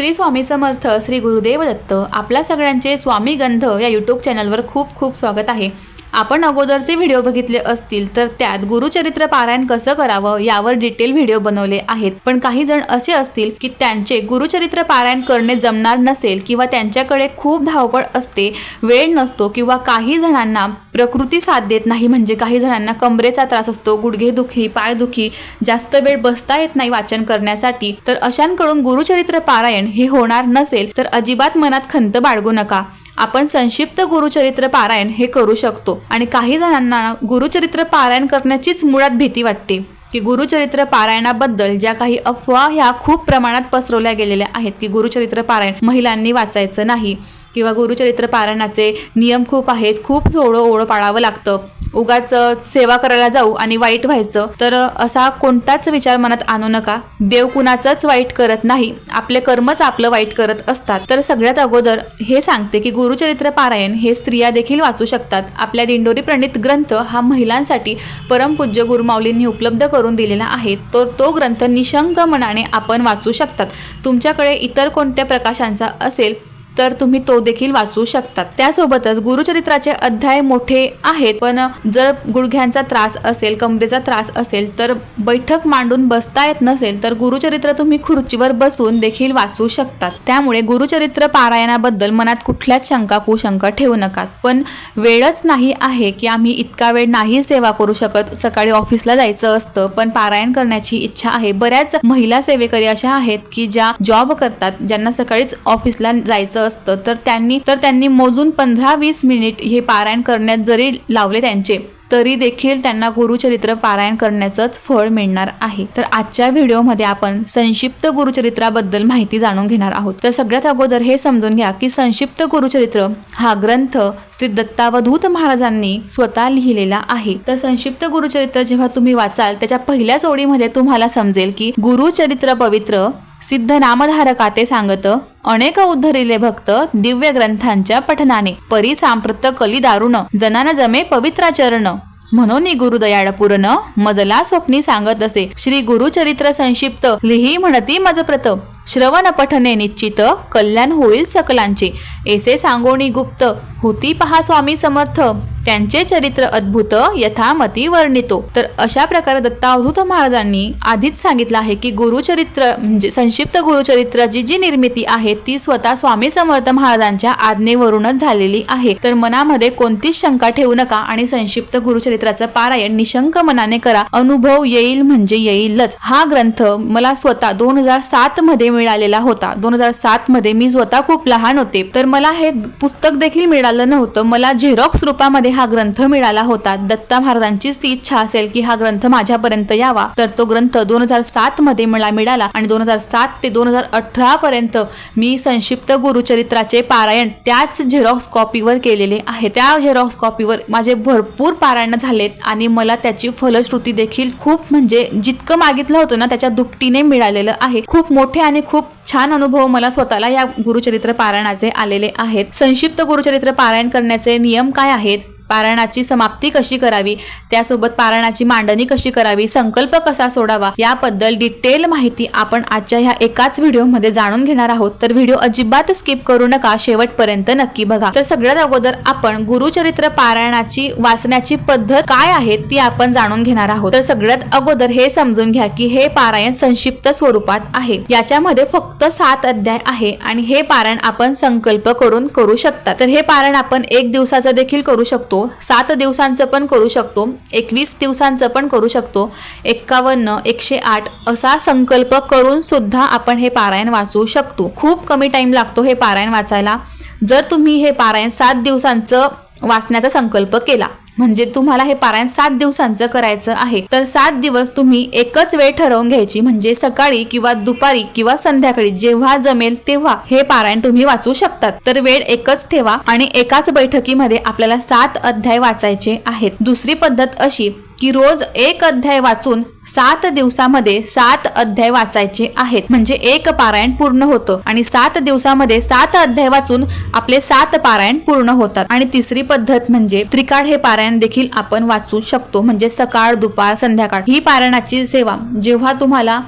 श्री स्वामी समर्थ श्री गुरुदेव दत्त आपल्या सगळ्यांचे स्वामी गंध या यूट्यूब चॅनलवर खूप खूप स्वागत आहे. आपण अगोदरचे व्हिडिओ बघितले असतील तर त्यात गुरुचरित्र पारायण कसं करावं यावर डिटेल व्हिडिओ बनवले आहेत. पण काही जण असे असतील की त्यांचे गुरुचरित्र पारायण करणे जमणार नसेल किंवा त्यांच्याकडे खूप धावपळ असते वेळ नसतो किंवा काही जणांना प्रकृती साथ देत नाही म्हणजे काही जणांना कमरेचा त्रास असतो गुडघेदुखी पायदुखी जास्त वेळ बसता येत नाही वाचन करण्यासाठी तर अशांकडून गुरुचरित्र पारायण हे होणार नसेल तर अजिबात मनात खंत बाळगू नका. आपण संक्षिप्त गुरुचरित्र पारायण हे करू शकतो. आणि काही जणांना गुरुचरित्र पारायण करण्याचीच मुळात भीती वाटते. की गुरुचरित्र पारायणाबद्दल ज्या काही अफवा ह्या खूप प्रमाणात पसरवल्या गेलेल्या आहेत की गुरुचरित्र पारायण महिलांनी वाचायचं नाही. किंवा गुरुचरित्र पारायणाचे नियम खूप आहेत. खूप जोडं ओढं पाळावं लागतं. उगाच सेवा करायला जाऊ आणि वाईट व्हायचं तर असा कोणताच विचार मनात आणू नका. देव कुणाचंच वाईट करत नाही. आपले कर्मच आपलं वाईट करत असतात. तर सगळ्यात अगोदर हे सांगते की गुरुचरित्र पारायण हे स्त्रिया देखील वाचू शकतात. आपल्या दिंडोरी प्रणित ग्रंथ हा महिलांसाठी परमपूज्य गुरुमाऊलींनी उपलब्ध करून दिलेला आहे. तर तो ग्रंथ निशंक मनाने आपण वाचू शकतात. तुमच्याकडे इतर कोणत्या प्रकाशांचा असेल तर तुम्ही तो देखील वाचू शकतात. त्यासोबतच गुरुचरित्राचे अध्याय मोठे आहेत पण जर गुडघ्यांचा त्रास असेल कमरेचा त्रास असेल तर बैठक मांडून बसता येत नसेल तर गुरुचरित्र तुम्ही खुर्चीवर बसून देखील वाचू शकतात. त्यामुळे गुरुचरित्र पारायणाबद्दल मनात कुठल्याच शंका कुशंका ठेवू नका. पण वेळच नाही आहे की आम्ही इतका वेळ नाही सेवा करू शकत. सकाळी ऑफिसला जायचं असतं पण पारायण करण्याची इच्छा आहे. बऱ्याच महिला सेवेकरी अशा आहेत की ज्या जॉब करतात ज्यांना सकाळीच ऑफिसला जायचं असतं. तर त्यांनी तर त्यांनी मोजून पंधरा वीस मिनिट हे पारायण करण्यात जरी लावले त्यांचे तरी देखील त्यांना गुरुचरित्र पारायण करण्याचंच फळ मिळणार आहे. तर आजच्या व्हिडिओमध्ये आपण संक्षिप्त गुरुचरित्राबद्दल माहिती जाणून घेणार आहोत. तर सगळ्यात अगोदर हे समजून घ्या की संक्षिप्त गुरुचरित्र हा ग्रंथ श्री दत्तावधूत महाराजांनी स्वतः लिहिलेला आहे. तर संक्षिप्त गुरुचरित्र जेव्हा तुम्ही वाचाल त्याच्या पहिल्याच ओळीमध्ये तुम्हाला समजेल की गुरुचरित्र पवित्र सिद्ध नामधारका ते सांगत अनेक उद्धरिले भक्त दिव्य ग्रंथांच्या पठनाने परी सांप्रत कली दारुण जनान जमे पवित्राचरण. म्हणून गुरुदयाळ पूर्ण मजला स्वप्नी सांगत असे श्री गुरुचरित्र संक्षिप्त लिही म्हणती मजप्रत. श्रवण पठने निश्चित कल्याण होईल सकलांचे. ऐसे सांगोणी गुप्त होती पहा स्वामी समर्थ. त्यांचे चरित्र अद्भुत यथामती वर्णितो. तर अशा प्रकारे दत्तावधूत महाराजांनी आधीच सांगितलं आहे की गुरुचरित्र म्हणजे संक्षिप्त गुरुचरित्राची जी निर्मिती आहे ती स्वतः स्वामी समर्थ महाराजांच्या आज्ञेवरूनच झालेली आहे. तर मनामध्ये कोणतीच शंका ठेवू नका आणि संक्षिप्त गुरुचरित्राचं पारायण निशंक मनाने करा. अनुभव येईल म्हणजे येईलच. हा ग्रंथ मला स्वतः दोन हजार सात मध्ये मिळालेला होता. दोन हजार सात मध्ये मी स्वतः खूप लहान होते. तर मला हे पुस्तक देखील मिळालं नव्हतं. मला झेरॉक्स रूपामध्ये हा ग्रंथ मिळाला होता. दत्ता महाराजांचीच ती इच्छा असेल की हा ग्रंथ माझ्यापर्यंत यावा. तर तो ग्रंथ दोन हजार सात मध्ये मला मिळाला आणि दोन हजार सात ते दोन हजार अठरा पर्यंत मी संक्षिप्त गुरुचरित्राचे पारायण त्याच झेरॉक्स कॉपीवर केलेले आहे. त्या झेरॉक्स कॉपीवर माझे भरपूर पारायण झालेत आणि मला त्याची फलश्रुती देखील खूप म्हणजे जितकं मागितलं होतं ना त्याच्या दुपटीने मिळालेलं आहे. खूप मोठे आणि खूप छान अनुभव मला स्वतःला या गुरुचरित्र पारायणाचे आलेले आहेत. संक्षिप्त गुरुचरित्र पारायण करण्याचे नियम काय आहेत? पारायणाची समाप्ती कशी करावी? त्यासोबत पारायणाची मांडणी कशी करावी? संकल्प कसा सोडावा? याबद्दल डिटेल माहिती आपण आजच्या ह्या एकाच व्हिडिओमध्ये जाणून घेणार आहोत. तर व्हिडिओ अजिबात स्किप करू नका. शेवटपर्यंत नक्की बघा. तर सगळ्यात अगोदर आपण गुरुचरित्र पारायणाची वाचण्याची पद्धत काय आहे ती आपण जाणून घेणार आहोत. तर सगळ्यात अगोदर हे समजून घ्या की हे पारायण संक्षिप्त स्वरूपात आहे. याच्यामध्ये फक्त सात अध्याय आहे आणि हे पारायण आपण संकल्प करून करू शकता तर हे पारायण आपण एक दिवसाचं देखील करू शकतो. सात दिवसांचं पण करू शकतो एकवीस दिवसांचं पण करू शकतो. एक्कावन्न एकशे आठ असा संकल्प करून सुद्धा आपण हे पारायण वाचू शकतो. खूप कमी टाईम लागतो हे पारायण वाचायला. जर तुम्ही हे पारायण सात दिवसांचं वाचण्याचा संकल्प केला म्हणजे तुम्हाला हे पारायण सात दिवसांचं करायचं आहे. तर सात दिवस तुम्ही एकच वेळ ठरवून घ्यायची म्हणजे सकाळी किंवा दुपारी किंवा संध्याकाळी जेव्हा जमेल तेव्हा हे पारायण तुम्ही वाचू शकतात. तर वेळ एकच ठेवा आणि एकाच बैठकीमध्ये आपल्याला सात अध्याय वाचायचे आहेत. दुसरी पद्धत अशी की रोज एक अध्याय वाचून सात दिवसामध्ये सात अध्याय वाचायचे आहेत. म्हणजे एक पारायण पूर्ण होतं आणि सात दिवसामध्ये सात अध्याय वाचून आपले सात पारायण पूर्ण होतात. आणि तिसरी पद्धत म्हणजे त्रिकाळ हे पारायण देखील आपण वाचू शकतो. म्हणजे सकाळ दुपार संध्याकाळ ही पारायणाची सेवा. जेव्हा तुम्हाला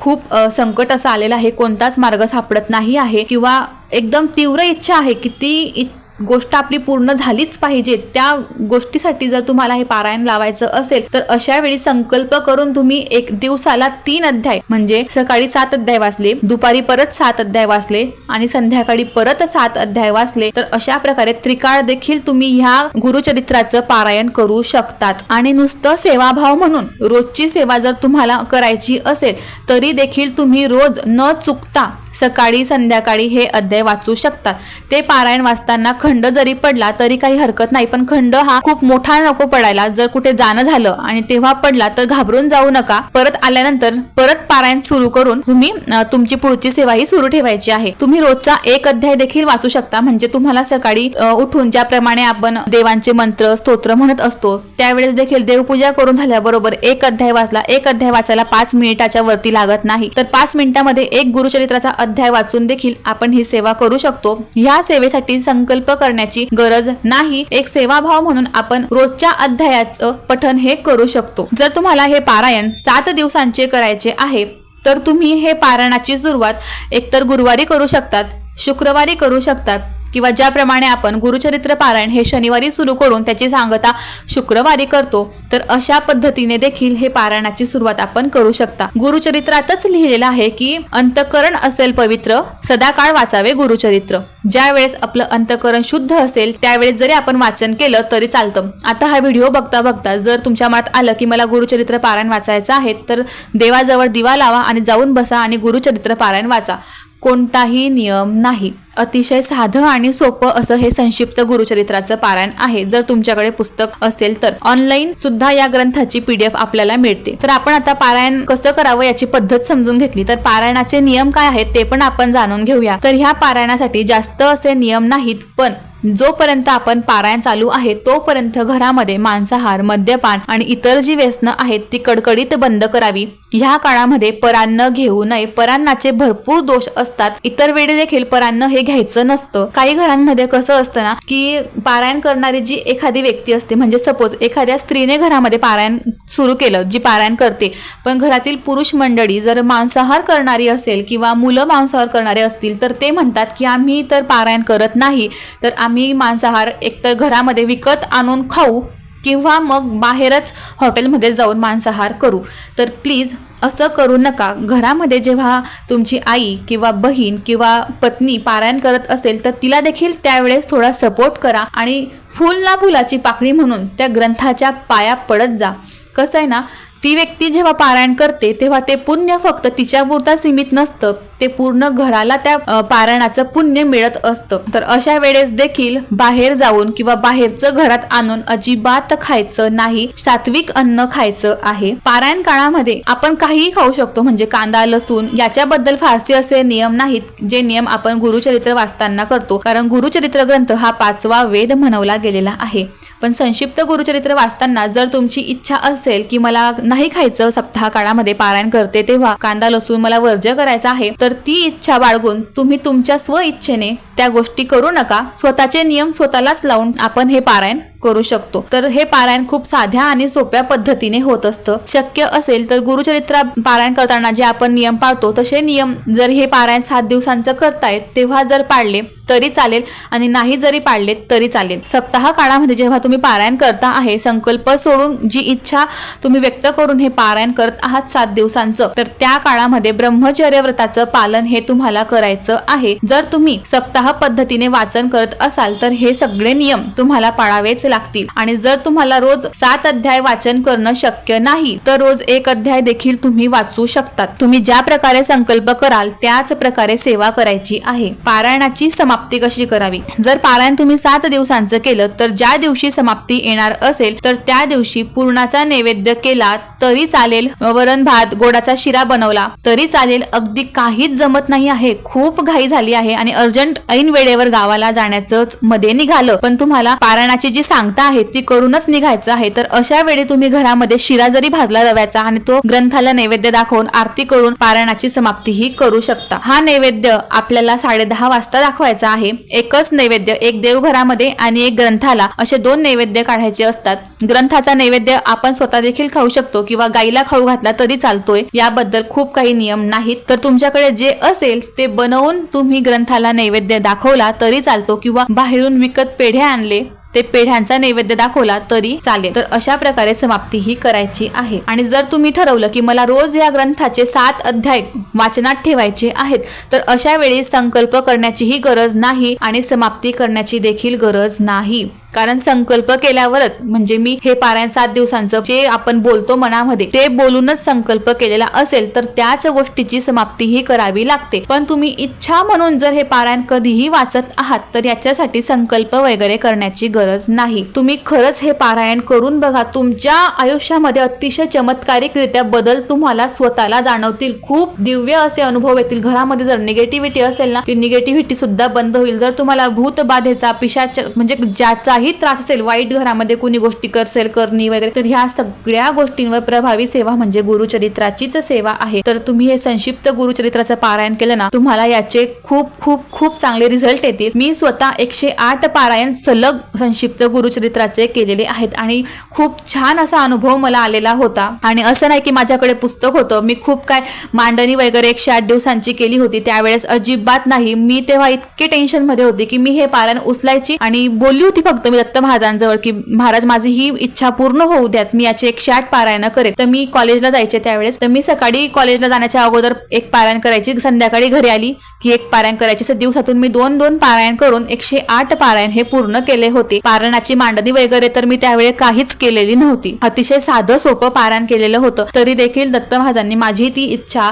खूप संकट असं आलेलं आहे कोणताच मार्ग सापडत नाही आहे किंवा एकदम तीव्र इच्छा आहे की ती इ- गोष्ट आपली पूर्ण झालीच पाहिजे. त्या गोष्टीसाठी जर तुम्हाला हे पारायण लावायचं असेल तर अशा वेळी संकल्प करून तुम्ही एक दिवसाला तीन अध्याय म्हणजे सकाळी सात अध्याय वाचले दुपारी परत सात अध्याय वाचले आणि संध्याकाळी परत सात अध्याय वाचले तर अशा प्रकारे त्रिकाळ देखील तुम्ही ह्या गुरुचरित्राचं पारायण करू शकतात. आणि नुसतं सेवाभाव म्हणून रोजची सेवा जर तुम्हाला करायची असेल तरी देखील तुम्ही रोज न चुकता सकाळी संध्याकाळी हे अध्याय वाचू शकतात ते पारायण वाचताना खंड जरी पडला तरी काही हरकत नाही. पण खंड हा खूप मोठा नको पडायला. जर कुठे जाणं झालं आणि तेव्हा पडला तर घाबरून जाऊ नका. परत आल्यानंतर परत पारायण सुरू करून तुम्ही तुमची पुढची सेवा ही सुरू ठेवायची आहे. तुम्ही रोजचा एक अध्याय देखील वाचू शकता. म्हणजे तुम्हाला सकाळी उठून ज्याप्रमाणे आपण देवांचे मंत्र स्तोत्र म्हणत असतो त्यावेळेस देखील देवपूजा करून झाल्याबरोबर एक अध्याय वाचला. एक अध्याय वाचायला पाच मिनिटाच्या वरती लागत नाही. तर पाच मिनिटामध्ये एक गुरुचरित्राचा अध्याय वाचून देखील आपण ही सेवा करू शकतो. ह्या सेवेसाठी संकल्प करण्याची गरज नाही. एक सेवाभाव म्हणून आपण रोजच्या अध्यायाचं पठन हे करू शकतो. जर तुम्हाला हे पारायण सात दिवसांचे करायचे आहे तर तुम्ही हे पारायणाची सुरुवात एकतर गुरुवारी करू शकतात शुक्रवारी करू शकतात किंवा ज्याप्रमाणे आपण गुरुचरित्र पारायण हे शनिवारी सुरू करून त्याची सांगता शुक्रवारी करतो तर अशा पद्धतीने देखील हे पारायणाची सुरुवात आपण करू शकता. गुरुचरित्रातच लिहिलेलं आहे की अंतकरण असेल पवित्र सदाकाळ वाचावे गुरुचरित्र. ज्या वेळेस आपलं अंतकरण शुद्ध असेल त्यावेळेस जरी आपण वाचन केलं तरी चालतं. आता हा व्हिडिओ बघता बघता जर तुमच्या मनात आलं की मला गुरुचरित्र पारायण वाचायचं आहे तर देवाजवळ दिवा लावा आणि जाऊन बसा आणि गुरुचरित्र पारायण वाचा. कोणताही नियम नाही. अतिशय साधं आणि सोपं असं हे संक्षिप्त गुरुचरित्राचं पारायण आहे. जर तुमच्याकडे पुस्तक असेल तर ऑनलाईन सुद्धा या ग्रंथाची पीडीएफ आपल्याला मिळते. तर आपण आता पारायण कसं करावं याची पद्धत समजून घेतली. तर पारायणाचे नियम काय आहेत ते पण आपण जाणून घेऊया. तर ह्या पारायणासाठी जास्त असे नियम नाहीत पण जोपर्यंत आपण पारायण चालू आहे तोपर्यंत घरामध्ये मांसाहार मद्यपान आणि इतर जी व्यसनं आहेत ती कडकडीत बंद करावी. ह्या काळामध्ये परान्न घेऊ नये. परान्नाचे भरपूर दोष असतात. इतर वेळी देखील परान्न हे घ्यायचं नसतं. काही घरांमध्ये कसं असतं ना की पारायण करणारी जी एखादी व्यक्ती असते म्हणजे सपोज एखाद्या स्त्रीने घरामध्ये पारायण सुरू केलं जी पारायण करते पण घरातील पुरुष मंडळी जर मांसाहार करणारी असेल किंवा मुलं मांसाहार करणारे असतील तर ते म्हणतात की आम्ही तर पारायण करत नाही तर आम्ही मांसाहार एकतर घरामध्ये विकत आणून खाऊ किंवा मग बाहेरच हॉटेलमध्ये जाऊन मांसाहार करू. तर प्लीज असं करू नका. घरामध्ये जेव्हा तुमची आई किंवा बहीण किंवा पत्नी पारायण करत असेल तर तिला देखील त्यावेळेस थोडा सपोर्ट करा आणि फुल ना फुलाची पाकळी म्हणून त्या ग्रंथाच्या पाया पडत जा. कसं आहे ना ती व्यक्ती जेव्हा पारायण करते तेव्हा ते पुण्य फक्त तिच्यापुरता सीमित नसतं. ते पूर्ण घराला त्या पारायणाचं पुण्य मिळत असतं. तर अशा वेळेस देखील बाहेर जाऊन किंवा बाहेरचं घरात आणून अजिबात खायचं नाही सात्विक अन्न खायचं आहे. पारायण काळामध्ये आपण काहीही खाऊ शकतो. म्हणजे कांदा लसूण याच्याबद्दल फारसे असे नियम नाहीत जे नियम आपण गुरुचरित्र वाचताना करतो. कारण गुरुचरित्र ग्रंथ हा पाचवा वेद म्हणवला गेलेला आहे. पण संक्षिप्त गुरुचरित्र वाचताना जर तुमची इच्छा असेल की मला नाही खायचं सप्ताह काळामध्ये पारायण करते तेव्हा कांदा लसूण मला वर्ज्य करायचा आहे तर ती इच्छा बाळगून तुम्ही तुमच्या स्व इच्छेने त्या गोष्टी करू नका. स्वतःचे नियम स्वतःलाच लावून आपण हे पारायण करू शकतो. तर हे पारायण खूप साध्या आणि सोप्या पद्धतीने होत असतं. शक्य असेल तर गुरुचरित्र पारायण करताना जे आपण नियम पाळतो तसे नियम जर हे पारायण सात दिवसांचं करतायत तेव्हा जर पाळले तरी चालेल आणि नाही जरी पाळले तरी चालेल. सप्ताह काळामध्ये जेव्हा तुम्ही पारायण करता आहे संकल्प सोडून जी इच्छा तुम्ही व्यक्त करून हे पारायण करत आहात सात दिवसांचं तर त्या काळामध्ये ब्रह्मचर्य व्रताचं पालन हे तुम्हाला करायचं आहे. जर तुम्ही सप्ताह पद्धतीने वाचन करत असाल तर हे सगळे नियम तुम्हाला पाळावेच लागतील. आणि जर तुम्हाला रोज सात अध्याय वाचन करणं शक्य नाही तर रोज एक अध्याय देखील तुम्ही वाचू शकतात. तुम्ही ज्या प्रकारे संकल्प कराल त्याच प्रकारे सेवा करायची आहे. पारायणाची समाप्ती कशी करावी? जर पारायण तुम्ही सात दिवसांचं केलं तर ज्या दिवशी समाप्ती येणार असेल तर त्या दिवशी पूर्णाचा नैवेद्य केला तरी चालेल. वरण भात गोडाचा शिरा बनवला तरी चालेल. अगदी काहीच जमत नाही आहे. खूप घाई झाली आहे आणि अर्जंट ऐन वेळेवर गावाला जाण्याच मध्ये निघालं. पण तुम्हाला पारायणाची जी सांग सांगता आहेत ती करूनच निघायचं आहे. तर अशा वेळी तुम्ही घरामध्ये शिरा जरी भाजला रव्याचा आणि तो ग्रंथाला नैवेद्य दाखवून आरती करून पारायणाची समाप्तीही करू शकता. हा नैवेद्य आपल्याला साडे दहा वाजता दाखवायचा आहे. एकच नैवेद्य एक देवघरामध्ये आणि एक ग्रंथाला असे दोन नैवेद्य काढायचे असतात. ग्रंथाचा नैवेद्य आपण स्वतः देखील खाऊ शकतो किंवा गाईला खाऊ घातला तरी चालतोय. याबद्दल खूप काही नियम नाहीत. तर तुमच्याकडे जे असेल ते बनवून तुम्ही ग्रंथाला नैवेद्य दाखवला तरी चालतो किंवा बाहेरून विकत पेढे आणले ते पेढ्यांचा नैवेद्य दाखवला तरी चालेल. तर अशा प्रकारे समाप्ती ही करायची आहे. आणि जर तुम्ही ठरवलं की मला रोज या ग्रंथाचे सात अध्याय वाचनात ठेवायचे आहेत तर अशा वेळी संकल्प करण्याचीही गरज नाही आणि समाप्ती करण्याची देखील गरज नाही. कारण संकल्प केल्यावरच म्हणजे मी हे पारायण सात दिवसांचं जे आपण बोलतो मनामध्ये ते बोलूनच संकल्प केलेला असेल तर त्याच गोष्टीची समाप्ती ही करावी लागते. पण तुम्ही इच्छा म्हणून जर हे पारायण कधीही वाचत आहात तर याच्यासाठी संकल्प वगैरे करण्याची गरज नाही. तुम्ही खरंच हे पारायण करून बघा तुमच्या आयुष्यामध्ये अतिशय चमत्कारिकरित्या बदल तुम्हाला स्वतःला जाणवतील. खूप दिव्य असे अनुभव येतील. घरामध्ये जर निगेटिव्हिटी असेल ना ती निगेटिव्हिटी सुद्धा बंद होईल. जर तुम्हाला भूतबाधेचा पिशाच म्हणजे ज्याचा काही त्रास असेल वाईट घरामध्ये कुणी गोष्टी करसेल करणी वगैरे तर ह्या सगळ्या गोष्टींवर प्रभावी सेवा म्हणजे गुरुचरित्राचीच सेवा आहे. तर तुम्ही हे संक्षिप्त गुरुचरित्राचं पारायण केलं ना तुम्हाला याचे खूप खूप खूप चांगले रिझल्ट येतील. मी स्वतः एकशे आठ पारायण सलग संक्षिप्त गुरुचरित्राचे केलेले आहेत आणि खूप छान असा अनुभव मला आलेला होता. आणि असं नाही की माझ्याकडे पुस्तक होतं. मी खूप काय मांडणी वगैरे एकशे आठ दिवसांची केली होती. त्यावेळेस अजिबात नाही. मी तेव्हा इतके टेन्शनमध्ये होते की मी हे पारायण उचलायची आणि बोलली होती फक्त. मी दत्त महाराजांजवळ की महाराज माझी ही इच्छा पूर्ण होऊ द्यात मी याचे एक शाट पारायण करेल तर मी कॉलेजला जायचे त्यावेळेस. तर मी सकाळी कॉलेजला जाण्याच्या अगोदर एक पारायण करायची संध्याकाळी घरी आली. की एक पारायण करायची. असं दिवसातून मी दोन दोन पारायण करून एकशे आठ पारायण हे पूर्ण केले होते. पारायणाची मांडणी वगैरे तर मी त्यावेळी काहीच केलेली नव्हती. अतिशय साधं सोपं पारायण केलेलं होतं. तरी देखील दत्त महाराजांनी माझी ती इच्छा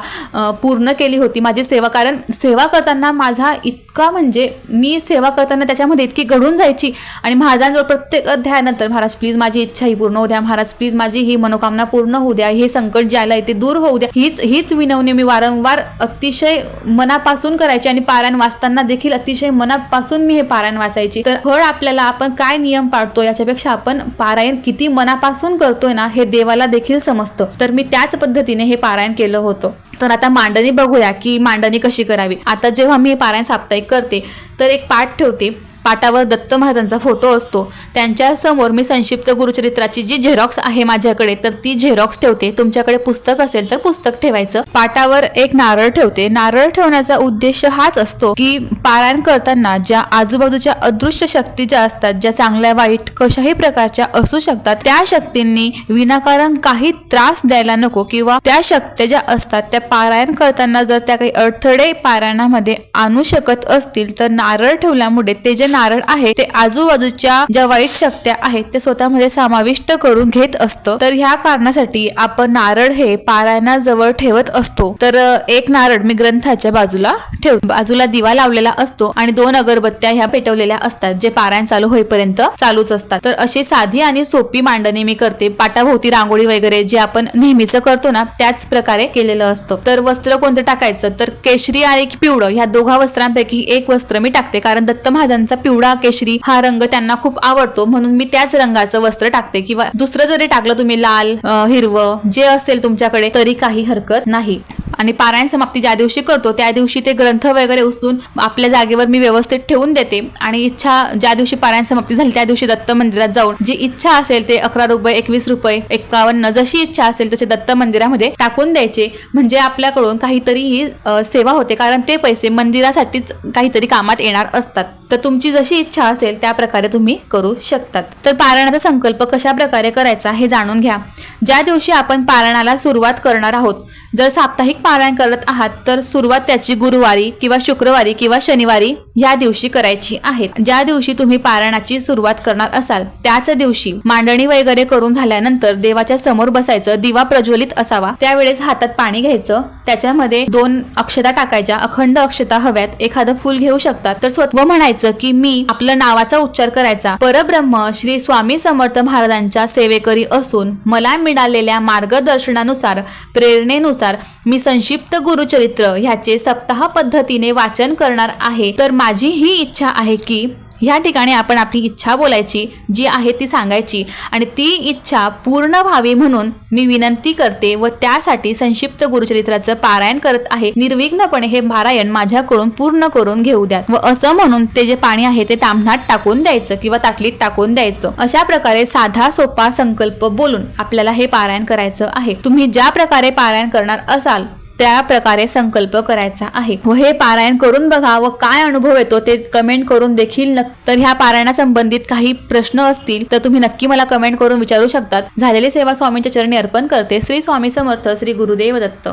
पूर्ण केली होती. माझी सेवा कारण सेवा करताना माझा इतका म्हणजे मी सेवा करताना त्याच्यामध्ये इतकी घडून जायची. आणि महाराजांजवळ प्रत्येक अध्यायानंतर महाराज प्लीज माझी इच्छा ही पूर्ण होऊ द्या. महाराज प्लीज माझी ही मनोकामना पूर्ण होऊ द्या. हे संकट जे आलं ते दूर होऊ द्या. हीच हीच विनवणी मी वारंवार अतिशय मनापासून करायची आणि पारायण वाचताना देखील अतिशय मनापासून मी हे पारायण वाचायची. तर फळ आपल्याला आपण काय नियम पाळतो याच्यापेक्षा आपण पारायण किती मनापासून करतोय ना हे देवाला देखील समजतं. तर मी त्याच पद्धतीने हे पारायण केलं होतं. तर आता मांडणी बघूया की मांडणी कशी करावी. आता जेव्हा मी हे पारायण साप्ताहिक करते तर एक पाठ ठेवते. पाटावर दत्त महाराजांचा फोटो असतो. त्यांच्यासमोर मी संक्षिप्त गुरुचरित्राची जी झेरॉक्स आहे माझ्याकडे तर ती झेरॉक्स ठेवते. तुमच्याकडे पुस्तक असेल तर पुस्तक ठेवायचं. पाटावर एक नारळ ठेवते. नारळ ठेवण्याचा उद्देश हाच असतो की पारायण करताना ज्या आजूबाजूच्या अदृश्य शक्ती ज्या असतात ज्या चांगल्या वाईट कशाही प्रकारच्या असू शकतात त्या शक्तींनी विनाकारण काही त्रास द्यायला नको किंवा त्या शक्त्या ज्या असतात त्या पारायण करताना जर त्या काही अडथळे पारायणामध्ये आणू शकत असतील तर नारळ ठेवल्यामुळे ते जे नारळ आहे ते आजूबाजूच्या ज्या वाईट शक्त्या आहेत ते स्वतःमध्ये समाविष्ट करून घेत असतं. तर ह्या कारणासाठी आपण नारळ हे पारायणाजवळ ठेवत असतो. तर एक नारळ मी ग्रंथाच्या बाजूला ठेव बाजूला दिवा लावलेला असतो आणि दोन अगरबत्त्या ह्या पेटवलेल्या असतात जे पारायण चालू होईपर्यंत चालूच असतात. तर अशी साधी आणि सोपी मांडणी मी करते. पाटाभोवती रांगोळी वगैरे जे आपण नेहमीच करतो ना त्याच प्रकारे केलेलं असतं. तर वस्त्र कोणतं टाकायचं? तर केशरी आणि पिवळं ह्या दोघा वस्त्रांपैकी एक वस्त्र मी टाकते. कारण दत्त महाजांचा पिवळा केशरी हा रंग त्यांना खूप आवडतो. म्हणून मी त्याच रंगाचं वस्त्र टाकते. किंवा दुसरं जरी टाकलं तुम्ही लाल हिरवं जे असेल तुमच्याकडे तरी काही हरकत नाही. आणि पारायण समाप्ती ज्या दिवशी करतो त्या दिवशी ते ग्रंथ वगैरे उचलून आपल्या जागेवर मी व्यवस्थित ठेवून देते. आणि इच्छा ज्या दिवशी पारायण समाप्ती झाली त्या दिवशी दत्त मंदिरात जाऊन जी इच्छा असेल ते अकरा रुपये एकवीस रुपये एकावन्न जशी इच्छा असेल तसे दत्त मंदिरामध्ये टाकून द्यायचे. म्हणजे आपल्याकडून काहीतरी ही सेवा होते. कारण ते पैसे मंदिरासाठीच काहीतरी कामात येणार असतात. तर तुमची जशी इच्छा असेल त्या प्रकारे तुम्ही करू शकतात. तर पारायणाचा संकल्प कशा प्रकारे करायचा हे जाणून घ्या. ज्या दिवशी आपण पारायणाला सुरुवात करणार आहोत जर साप्ताहिक पारायण करत आहात तर सुरुवात त्याची गुरुवारी किंवा शुक्रवारी किंवा शनिवारी या दिवशी करायची आहे. ज्या दिवशी तुम्ही पारायणाची सुरुवात करणार असाल त्याच दिवशी मांडणी वगैरे करून झाल्यानंतर देवाच्या समोर बसायचं दिवा प्रज्वलित असावा. त्यावेळेस हातात पाणी घ्यायचं. त्याच्यामध्ये दोन अक्षता टाकायच्या. अखंड अक्षता हव्यात. एखादं फुल घेऊ शकतात. तर स्वतः म्हणायचं की मी आपलं नावाचा उच्चार करायचा. परब्रह्म श्री स्वामी समर्थ महाराजांच्या सेवेकरी असून मला मिळालेल्या मार्गदर्शनानुसार प्रेरणेनुसार मी संक्षिप्त गुरुचरित्र ह्याचे सप्ताह पद्धतीने वाचन करणार आहे. तर माझी ही इच्छा आहे की ह्या ठिकाणी आपण आपली इच्छा बोलायची जी आहे ती सांगायची. आणि ती इच्छा पूर्ण व्हावी म्हणून मी विनंती करते व त्यासाठी संक्षिप्त गुरुचरित्राचं पारायण करत आहे. निर्विघ्नपणे हे पारायण माझ्याकडून पूर्ण करून घेऊ द्या. व असं म्हणून ते जे पाणी आहे ते तांबणात टाकून द्यायचं किंवा ताटलीत टाकून द्यायचं. अशा प्रकारे साधा सोपा संकल्प बोलून आपल्याला हे पारायण करायचं आहे. तुम्ही ज्या प्रकारे पारायण करणार असाल त्या प्रकारे संकल्प करायचा आहे. व हे पारायण करून बघा व काय अनुभव येतो ते कमेंट करून देखील तर ह्या पारायणासंबंधित काही प्रश्न असतील तर तुम्ही नक्की मला कमेंट करून विचारू शकतात. झालेली सेवा स्वामींच्या चरणी अर्पण करते श्री स्वामी समर्थ श्री गुरुदेव दत्त.